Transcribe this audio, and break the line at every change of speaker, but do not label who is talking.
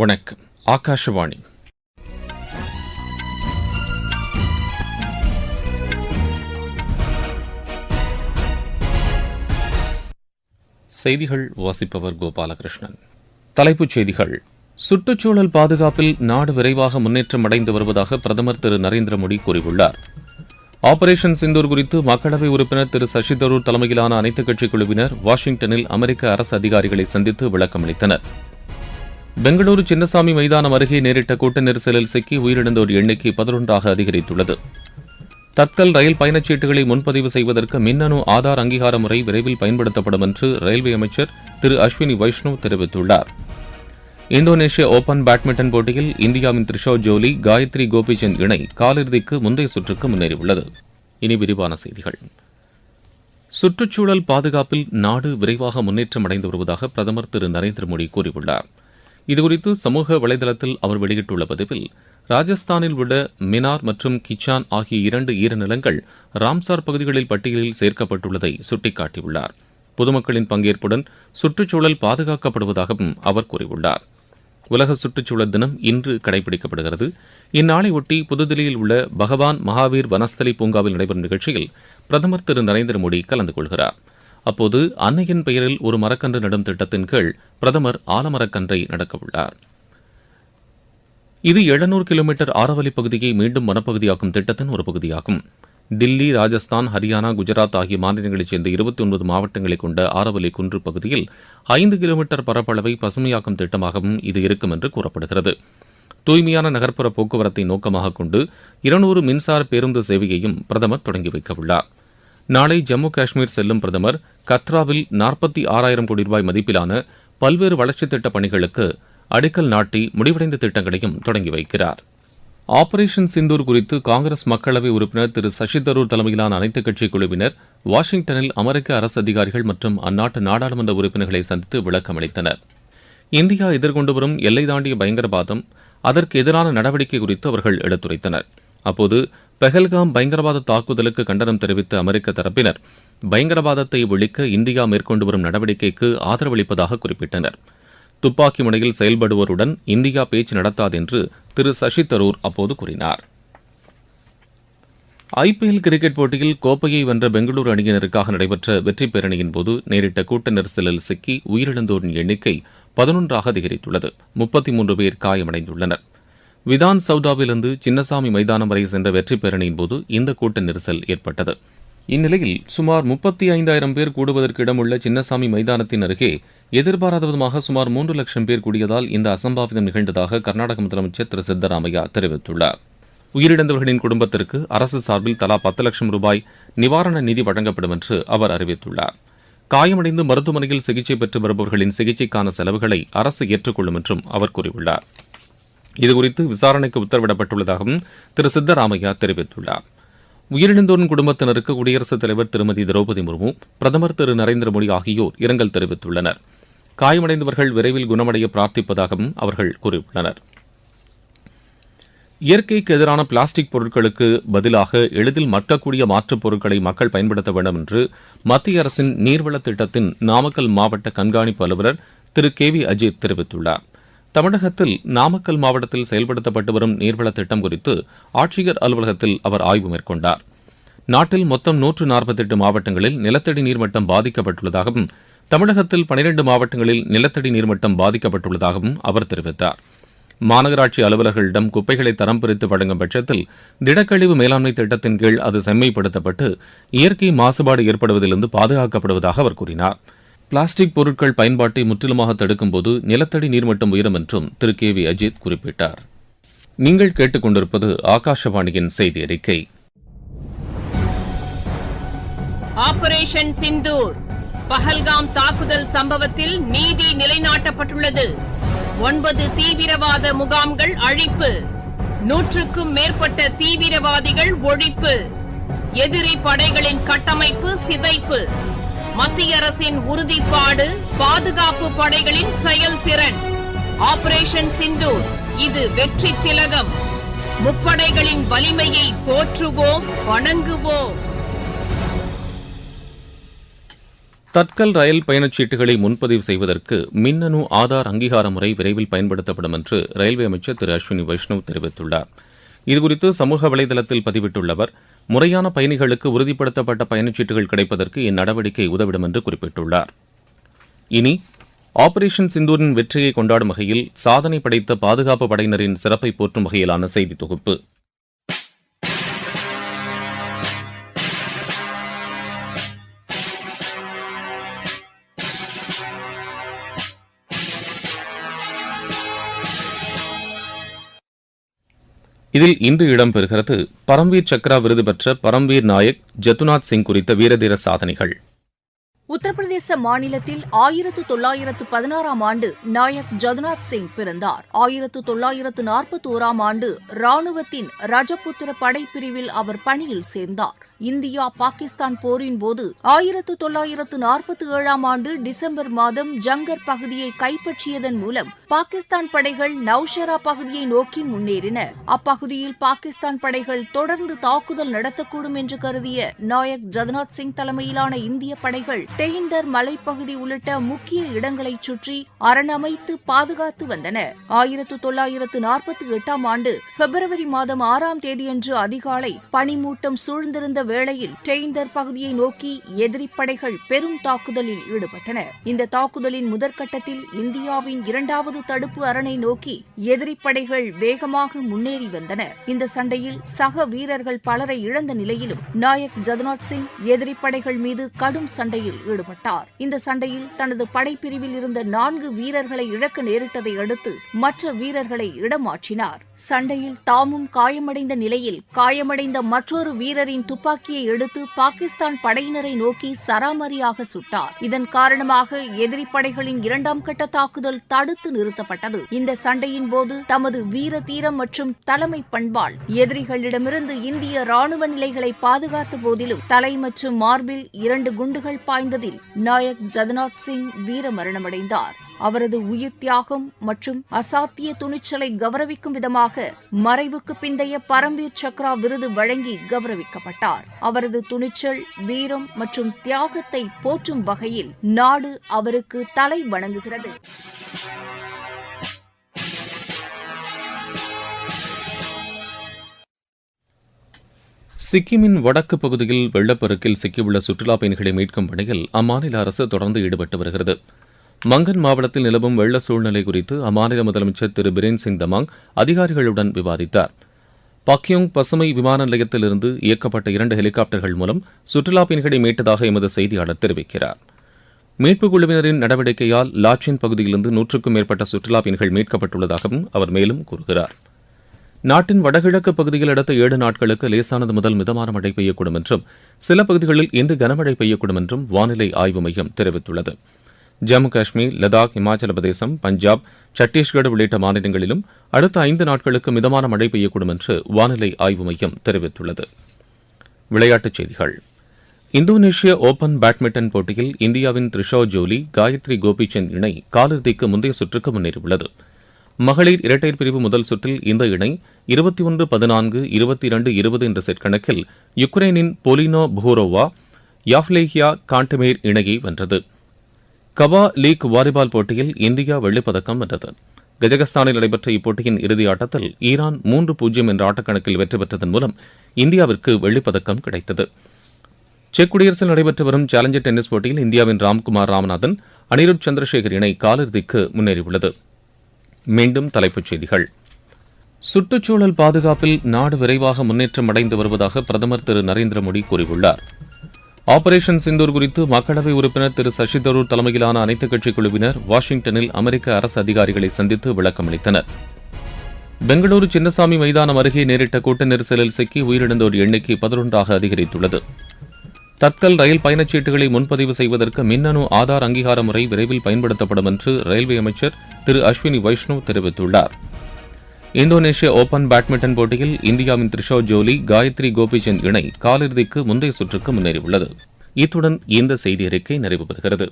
வணக்கம் ஆகாஷவாணி செய்திகள் வாசிப்பவர் கோபாலகிருஷ்ணன் தலைப்புச் செய்திகள் சுற்றுச்சூழல் பாதுகாப்பில் நாடு விரைவாக முன்னேற்றம் அடைந்து வருவதாக பிரதமர் திரு நரேந்திர மோடி கூறியுள்ளார் ஆபரேஷன் சிந்தூர் குறித்து மக்களவை உறுப்பினர் திரு சசி தரூர் தலைமையிலான அனைத்துக் கட்சி குழுவினர் வாஷிங்டனில் அமெரிக்க அரசு அதிகாரிகளை சந்தித்து விளக்கமளித்தனர் பெங்களூரு சின்னசாமி மைதானம் அருகே நேரிட்ட கூட்ட நெரிசலில் சிக்கி உயிரிழந்தோர் எண்ணிக்கை பதினொன்றாக அதிகரித்துள்ளது தத்கல் ரயில் பயணச்சீட்டுகளை முன்பதிவு செய்வதற்கு மின்னணு ஆதார் அங்கீகார முறை விரைவில் பயன்படுத்தப்படும் என்று ரயில்வே அமைச்சர் திரு அஸ்வினி வைஷ்ணவ் தெரிவித்துள்ளார் இந்தோனேஷிய ஓபன் பேட்மிண்டன் போட்டியில் இந்தியாவின் த்ரிஷா ஜோலி காயத்ரி கோபிச்சந்த் இணை காலிறுதிக்கு முந்தைய சுற்றுக்கு முன்னேறியுள்ளது இனி விரிவான செய்திகள் சுற்றுச்சூழல் பாதுகாப்பில் நாடு விரைவாக முன்னேற்றம் அடைந்து வருவதாக பிரதமர் திரு நரேந்திர மோடி கூறியுள்ளார் இதுகுறித்து சமூக வலைதளத்தில் அவர் வெளியிட்டுள்ள பதிவில் ராஜஸ்தானில் உள்ள மினார் மற்றும் கிச்சான் ஆகிய இரண்டு ஈரநிலங்கள் ராம்சார் பகுதிகளில் பட்டியலில் சேர்க்கப்பட்டுள்ளதை சுட்டிக்காட்டியுள்ளார் பொதுமக்களின் பங்கேற்புடன் சுற்றுச்சூழல் பாதுகாக்கப்படுவதாகவும் அவர் கூறியுள்ளார் உலக சுற்றுச்சூழல் தினம் இன்று கடைபிடிக்கப்படுகிறது இந்நாளையொட்டி புதுதில்லியில் உள்ள பகவான் மகாவீர் வனஸ்தலி பூங்காவில் நடைபெறும் நிகழ்ச்சியில் பிரதமர் திரு நரேந்திர மோடி கலந்து கொள்கிறாா் அப்போது அன்னையின் பெயரில் ஒரு மரக்கன்று நடும் திட்டத்தின் கீழ் பிரதமர் ஆலமரக்கன்றை நடக்கவுள்ளார் இது எழுநூறு கிலோமீட்டர் ஆரவலி பகுதியை மீண்டும் வனப்பகுதியாக்கும் திட்டத்தின் ஒரு பகுதியாகும் தில்லி ராஜஸ்தான் ஹரியானா குஜராத் ஆகிய மாநிலங்களைச் சேர்ந்த இருபத்தி ஒன்பது மாவட்டங்களை கொண்ட ஆரவலி குன்று பகுதியில் ஐந்து கிலோமீட்டர் பரப்பளவை பசுமையாக்கும் திட்டமாகவும் இது இருக்கும் என்று கூறப்படுகிறது தூய்மையான நகர்ப்புற போக்குவரத்தை நோக்கமாக கொண்டு இருநூறு மின்சார பேருந்து சேவையையும் பிரதமர் தொடங்கி வைக்கவுள்ளார் நாளை ஜம்மு காஷ்மீர் செல்லும் பிரதமர் கத்ராவில் நாற்பத்தி ஆறாயிரம் கோடி ரூபாய் மதிப்பிலான பல்வேறு வளர்ச்சித் திட்டப் பணிகளுக்கு அடிக்கல் நாட்டி முடிவடைந்த திட்டங்களையும் தொடங்கி வைக்கிறார் ஆபரேஷன் சிந்தூர் குறித்து காங்கிரஸ் மக்களவை உறுப்பினர் திரு சசி தரூர் தலைமையிலான அனைத்துக் கட்சி குழுவினர் வாஷிங்டனில் அமெரிக்க அரசு அதிகாரிகள் மற்றும் அந்நாட்டு நாடாளுமன்ற உறுப்பினர்களை சந்தித்து விளக்கம் அளித்தனர் இந்தியா எதிர்கொண்டு வரும் எல்லை தாண்டிய பயங்கரவாதம் அதற்கு எதிரான நடவடிக்கை குறித்து அவர்கள் எடுத்துரைத்தனர் அப்போது பெஹல்காம் பயங்கரவாத தாக்குதலுக்கு கண்டனம் தெரிவித்த அமெரிக்க தரப்பினர் பயங்கரவாதத்தை ஒழிக்க இந்தியா மேற்கொண்டு வரும் நடவடிக்கைக்கு ஆதரவளிப்பதாக குறிப்பிட்டனர் துப்பாக்கி முனையில் செயல்படுவோருடன் இந்தியா பேச்சு நடத்தாது என்று திரு சசி தரூர் அப்போது கூறினார் ஐபிஎல் கிரிக்கெட் போட்டியில் கோப்பையை வென்ற பெங்களூரு அணியினருக்காக நடைபெற்ற வெற்றி பேரணியின் போது நேரிட்ட கூட்ட நெரிசலில் சிக்கி உயிரிழந்தோரின் எண்ணிக்கை பதினொன்றாக அதிகரித்துள்ளது முப்பத்தி மூன்று பேர் காயமடைந்துள்ளனர் விதான் சவுதாவிலிருந்து சின்னசாமி மைதானம் வரை சென்ற வெற்றி பேரணியின் போது இந்த கூட்ட நெரிசல் ஏற்பட்டது இந்நிலையில் சுமார் முப்பத்தி ஐந்தாயிரம் பேர் கூடுவதற்கு இடமுள்ள சின்னசாமி மைதானத்தின் அருகே எதிர்பாராத விதமாக சுமார் மூன்று லட்சம் பேர் கூடியதால் இந்த அசம்பாவிதம் நிகழ்ந்ததாக கர்நாடக முதலமைச்சர் திரு சித்தராமையா தெரிவித்துள்ளார் உயிரிழந்தவர்களின் குடும்பத்திற்கு அரசு சார்பில் தலா பத்து லட்சம் ரூபாய் நிவாரண நிதி வழங்கப்படும் என்று அவர் அறிவித்துள்ளார் காயமடைந்து மருத்துவமனையில் சிகிச்சை பெற்று வருபவர்களின் சிகிச்சைக்கான செலவுகளை அரசு ஏற்றுக்கொள்ளும் என்றும் அவர் கூறியுள்ளார் இதுகுறித்து விசாரணைக்கு உத்தரவிடப்பட்டுள்ளதாகவும் திரு சித்தராமையா தெரிவித்துள்ளார் உயிரிழந்தோரின் குடும்பத்தினருக்கு குடியரசுத் தலைவர் திருமதி திரௌபதி முர்மு பிரதமர் திரு நரேந்திர மோடி ஆகியோர் இரங்கல் தெரிவித்துள்ளனர் காயமடைந்தவர்கள் விரைவில் குணமடைய பிரார்த்திப்பதாகவும் அவர்கள் கூறியுள்ளனர் இயற்கைக்கு எதிரான பிளாஸ்டிக் பொருட்களுக்கு பதிலாக எளிதில் மட்டக்கூடிய மாற்றுப் பொருட்களை மக்கள் பயன்படுத்த வேண்டும் என்று மத்திய அரசின் நீர்வள திட்டத்தின் நாமக்கல் மாவட்ட கண்காணிப்பு அலுவலர் திரு கே வி அஜித் தெரிவித்துள்ளார் தமிழகத்தில் நாமக்கல் மாவட்டத்தில் செயல்படுத்தப்பட்டு வரும் நீர்வள திட்டம் குறித்து ஆட்சியர் அலுவலகத்தில் அவர் ஆய்வு மேற்கொண்டார் நாட்டில் மொத்தம் நூற்று நாற்பத்தி எட்டு மாவட்டங்களில் நிலத்தடி நீர்மட்டம் பாதிக்கப்பட்டுள்ளதாகவும் தமிழகத்தில் பனிரெண்டு மாவட்டங்களில் நிலத்தடி நீர்மட்டம் பாதிக்கப்பட்டுள்ளதாகவும் அவர் தெரிவித்தார் மாநகராட்சி அலுவலர்களிடம் குப்பைகளை தரம் பிரித்து வழங்கும் பட்சத்தில் திடக்கழிவு மேலாண்மை திட்டத்தின் கீழ் அது செம்மைப்படுத்தப்பட்டு இயற்கை மாசுபாடு ஏற்படுவதிலிருந்து பாதுகாக்கப்படுவதாக அவர் கூறினாா் பிளாஸ்டிக் பொருட்கள் பயன்பாட்டை முற்றிலுமாக தடுக்கும்போது நிலத்தடி நீர்மட்டம் உயரும் என்றும் திரு கே வி அஜித் குறிப்பிட்டார் நீங்கள் கேட்டுக்கொண்டிருப்பது ஆகாஷவாணியின் செய்தி அறிக்கை
ஆபரேஷன் சிந்தூர் பஹல்காம் தாக்குதல் சம்பவத்தில் நீதி நிலைநாட்டப்பட்டுள்ளது ஒன்பது தீவிரவாத முகாம்கள் அழிப்பு நூற்றுக்கும் மேற்பட்ட தீவிரவாதிகள் ஒழிப்பு எதிரி படைகளின் கட்டமைப்பு சிதைப்பு மத்திய அரசின் உறுதிப்பாடு பாதுகாப்பு படைகளின் செயல்திறன் ஆபரேஷன் சிந்தூர் இது வெற்றி திலகம் முப்படைகளின் வலிமையை போற்றுவோம் வணங்குவோம்
தற்கல் ரயில் பயணச்சீட்டுகளை முன்பதிவு செய்வதற்கு மின்னணு ஆதார் அங்கீகார முறை விரைவில் பயன்படுத்தப்படும் என்று ரயில்வே அமைச்சர் திரு அஸ்வினி வைஷ்ணவ் தெரிவித்துள்ளார் இதுகுறித்து சமூக வலைதளத்தில் பதிவிட்டுள்ள அவர் முறையான பயணிகளுக்கு உறுதிப்படுத்தப்பட்ட பயணச்சீட்டுகள் கிடைப்பதற்கு இந்நடவடிக்கை உதவிடும் என்று குறிப்பிட்டுள்ளார் இனி ஆபரேஷன் சிந்தூரின் வெற்றியை கொண்டாடும் வகையில் சாதனை படைத்த பாதுகாப்பு படையினரின் சிறப்பை போற்றும் வகையிலான செய்தி தொகுப்பு இதில் இன்று இடம்பெறுகிறது பரம்வீர் சக்ரா விருது பெற்ற பரம்வீர் நாயக் ஜத்துநாத் சிங் குறித்த வீரதீர சாதனைகள்
உத்தரப்பிரதேச மாநிலத்தில் ஆயிரத்து தொள்ளாயிரத்து பதினாறாம் ஆண்டு நாயக் ஜதுநாத் சிங் பிறந்தார் ஆயிரத்து தொள்ளாயிரத்து நாற்பத்தி ஓராம் ஆண்டு ராணுவத்தின் ரஜபுத்திர படைப்பிரிவில் அவர் பணியில் சேர்ந்தார் இந்தியா பாகிஸ்தான் போரின் போது ஆயிரத்து தொள்ளாயிரத்து நாற்பத்தி ஏழாம் ஆண்டு டிசம்பர் மாதம் ஜங்கர் பகுதியை கைப்பற்றியதன் மூலம் பாகிஸ்தான் படைகள் நௌஷரா பகுதியை நோக்கி முன்னேறின அப்பகுதியில் பாகிஸ்தான் படைகள் தொடர்ந்து தாக்குதல் நடத்தக்கூடும் என்று கருதிய நாயக் ஜதநாத் சிங் தலைமையிலான இந்திய படைகள் டெயிண்டர் மலைப்பகுதி உள்ளிட்ட முக்கிய இடங்களை சுற்றி அரணமைத்து பாதுகாத்து வந்தன ஆயிரத்து தொள்ளாயிரத்து நாற்பத்தி எட்டாம் ஆண்டு பிப்ரவரி மாதம் ஆறாம் தேதியன்று அதிகாலை பனிமூட்டம் சூழ்ந்திருந்த வேளையில் டெய்ந்தர் பகுதியை நோக்கி எதிரிப்படைகள் பெரும் தாக்குதலில் ஈடுபட்டன இந்த தாக்குதலின் முதற்கட்டத்தில் இந்தியாவின் இரண்டாவது தடுப்பு அரணை நோக்கி எதிரிப்படைகள் வேகமாக முன்னேறி வந்தன இந்த சண்டையில் சக வீரர்கள் பலரை இழந்த நிலையிலும் நாயக் ஜதுநாத் சிங் எதிரிப்படைகள் மீது கடும் சண்டையில் ஈடுபட்டார் இந்த சண்டையில் தனது படைப்பிரிவில் இருந்த நான்கு வீரர்களை இழக்க நேரிட்டதை அடுத்து மற்ற வீரர்களை இடமாற்றினார் சண்டையில் தாமும் காயமடைந்த நிலையில் காயமடைந்த மற்றொரு வீரரின் துப்பாக்கி துப்பாக்கியை எடுத்து பாகிஸ்தான் படையினரை நோக்கி சராமரியாக சுட்டார் இதன் காரணமாக எதிரி படைகளின் இரண்டாம் கட்ட தாக்குதல் தடுத்து நிறுத்தப்பட்டது இந்த சண்டையின் போது தமது வீர தீரம் மற்றும் தலைமை பண்பால் எதிரிகளிடமிருந்து இந்திய ராணுவ நிலைகளை பாதுகாத்த போதிலும் தலை மற்றும் மார்பில் இரண்டு குண்டுகள் பாய்ந்ததில் நாயக் ஜதநாத் சிங் வீரமரணமடைந்தார் அவரது உயிர் தியாகம் மற்றும் அசாத்திய துணிச்சலை கௌரவிக்கும் விதமாக மறைவுக்கு பிந்தைய பரம்வீர் சக்ரா விருது வழங்கி கௌரவிக்கப்பட்டார் அவரது துணிச்சல் வீரம் மற்றும் தியாகத்தை போற்றும் வகையில் நாடு அவருக்கு தலை வணங்குகிறது
சிக்கிமின் வடக்கு பகுதியில் வெள்ளப்பெருக்கில் சிக்கியுள்ள சுற்றுலா பயணிகளை மீட்கும் பணியில் அம்மாநில அரசு தொடர்ந்து ஈடுபட்டு வருகிறது மங்கன் மாவட்டத்தில் நிலவும் வெள்ள சூழ்நிலை குறித்து அம்மாநில முதலமைச்சர் திரு பிரேன் சிங் தமாங் அதிகாரிகளுடன் விவாதித்தார் பக்யோங் பசுமை விமான நிலையத்திலிருந்து இயக்கப்பட்ட இரண்டு ஹெலிகாப்டர்கள் மூலம் சுற்றுலா பயணிகளை மீட்டதாக எமது செய்தியாளர் தெரிவிக்கிறார் மீட்புக் குழுவினரின் நடவடிக்கையால் லாச்சின் பகுதியிலிருந்து நூற்றுக்கும் மேற்பட்ட சுற்றுலா பயணிகள் மீட்கப்பட்டுள்ளதாகவும் அவர் மேலும் கூறுகிறார் நாட்டின் வடகிழக்கு பகுதியில் அடுத்த ஏழு நாட்களுக்கு லேசானது முதல் மிதமான மழை பெய்யக்கூடும் என்றும் சில பகுதிகளில் இன்று கனமழை பெய்யக்கூடும் என்றும் வானிலை ஆய்வு மையம் தெரிவித்துள்ளது ஜம்மு காஷ்மீர் லடாக் இமாச்சல பிரதேசம் பஞ்சாப் சத்தீஸ்கர் உள்ளிட்ட மாநிலங்களிலும் அடுத்த ஐந்து நாட்களுக்கு மிதமான மழை பெய்யக்கூடும் என்று வானிலை ஆய்வு மையம் தெரிவித்துள்ளது விளையாட்டுச் செய்திகள் இந்தோனேஷிய ஓபன் பேட்மிண்டன் போட்டியில் இந்தியாவின் த்ரிஷா ஜோலி காயத்ரி கோபிச்சந்த் இணை காலிறுதிக்கு முந்தைய சுற்றுக்கு முன்னேறியுள்ளது மகளிர் இரட்டையர் பிரிவு முதல் சுற்றில் இந்த இணை இருபத்தி ஒன்று பதினான்கு இருபத்தி இரண்டு இருபது என்ற செட் கணக்கில் யுக்ரைனின் பொலினோ புஹோரோவா யாஃப்லேஹியா காண்டமேர் இணையை வென்றது கபா லீக் வாலிபால் போட்டியில் இந்தியா வெள்ளிப்பதக்கம் வென்றது கஜகஸ்தானில் நடைபெற்ற இப்போட்டியின் இறுதி ஆட்டத்தில் ஈரான் மூன்று பூஜ்ஜியம் என்ற ஆட்டக்கணக்கில் வெற்றி பெற்றதன் மூலம் இந்தியாவிற்கு வெள்ளிப்பதக்கம் கிடைத்தது செக் குடியரசில் நடைபெற்று வரும் சேலஞ்சர் டென்னிஸ் போட்டியில் இந்தியாவின் ராம்குமார் ராமநாதன் அனிருத் சந்திரசேகர் இணை காலிறுதிக்கு முன்னேறியுள்ளது மீண்டும் தலைப்புச் செய்திகள் சுற்றுச்சூழல் பாதுகாப்பில் நாடு விரைவாக முன்னேற்றம் அடைந்து வருவதாக பிரதமர் திரு நரேந்திர மோடி கூறியுள்ளார் ஆபரேஷன் சிந்தூர் குறித்து மக்களவை உறுப்பினர் திரு சசி தரூர் தலைமையிலான அனைத்துக் கட்சி குழுவினர் வாஷிங்டனில் அமெரிக்க அரசு அதிகாரிகளை சந்தித்து விளக்கமளித்தனர் பெங்களூரு சின்னசாமி மைதானம் அருகே நேரிட்ட கூட்ட நெரிசலில் சிக்கி உயிரிழந்தோர் எண்ணிக்கை பதினொன்றாக அதிகரித்துள்ளது தட்கல் ரயில் பயணச்சீட்டுகளை முன்பதிவு செய்வதற்கு மின்னணு ஆதார் அங்கீகார முறை விரைவில் பயன்படுத்தப்படும் என்று ரயில்வே அமைச்சர் திரு அஸ்வினி வைஷ்ணவ் தெரிவித்துள்ளாா் இந்தோனேஷிய ஓபன் பேட்மிண்டன் போட்டியில் இந்தியாவின் த்ரிஷா ஜோலி காயத்ரி கோபிச்சந்த் இணை காலிறுதிக்கு முந்தைய சுற்றுக்கு முன்னேறியுள்ளது இத்துடன் இந்த செய்தி அறிக்கை நிறைவு பெறுகிறது